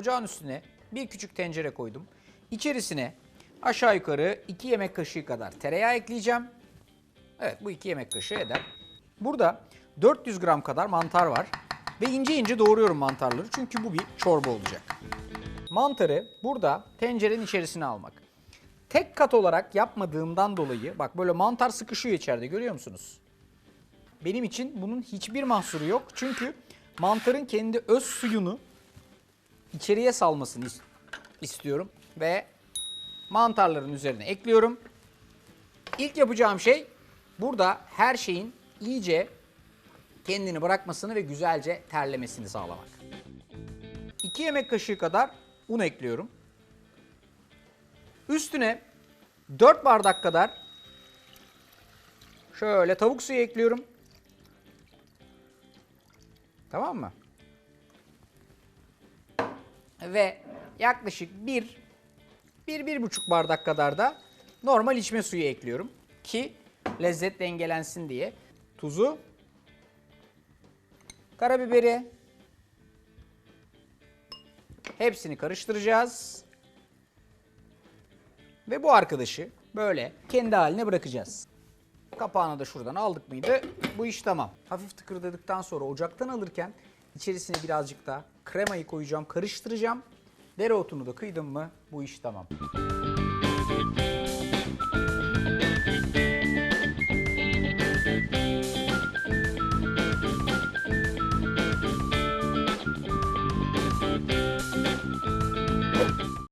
ocağın üstüne bir küçük tencere koydum. İçerisine aşağı yukarı 2 yemek kaşığı kadar tereyağı ekleyeceğim. Evet bu 2 yemek kaşığı eder. Burada 400 gram kadar mantar var. Ve ince ince doğruyorum mantarları çünkü bu bir çorba olacak. Mantarı burada tencerenin içerisine almak. Tek kat olarak yapmadığımdan dolayı bak böyle mantar sıkışıyor içeride görüyor musunuz? Benim için bunun hiçbir mahsuru yok. Çünkü mantarın kendi öz suyunu içeriye salmasını is- istiyorum. Ve mantarların üzerine ekliyorum. İlk yapacağım şey burada her şeyin iyice kendini bırakmasını ve güzelce terlemesini sağlamak. 2 yemek kaşığı kadar un ekliyorum. Üstüne 4 bardak kadar şöyle tavuk suyu ekliyorum. Tamam mı? Ve yaklaşık 1 bir, bir buçuk bardak kadar da normal içme suyu ekliyorum. Ki lezzet dengelensin diye. Tuzu, karabiberi, hepsini karıştıracağız. Ve bu arkadaşı böyle kendi haline bırakacağız. Kapağını da şuradan aldık mıydı bu iş tamam. Hafif tıkırdadıktan sonra ocaktan alırken içerisine birazcık da kremayı koyacağım, karıştıracağım. Dereotunu da kıydım mı bu iş tamam.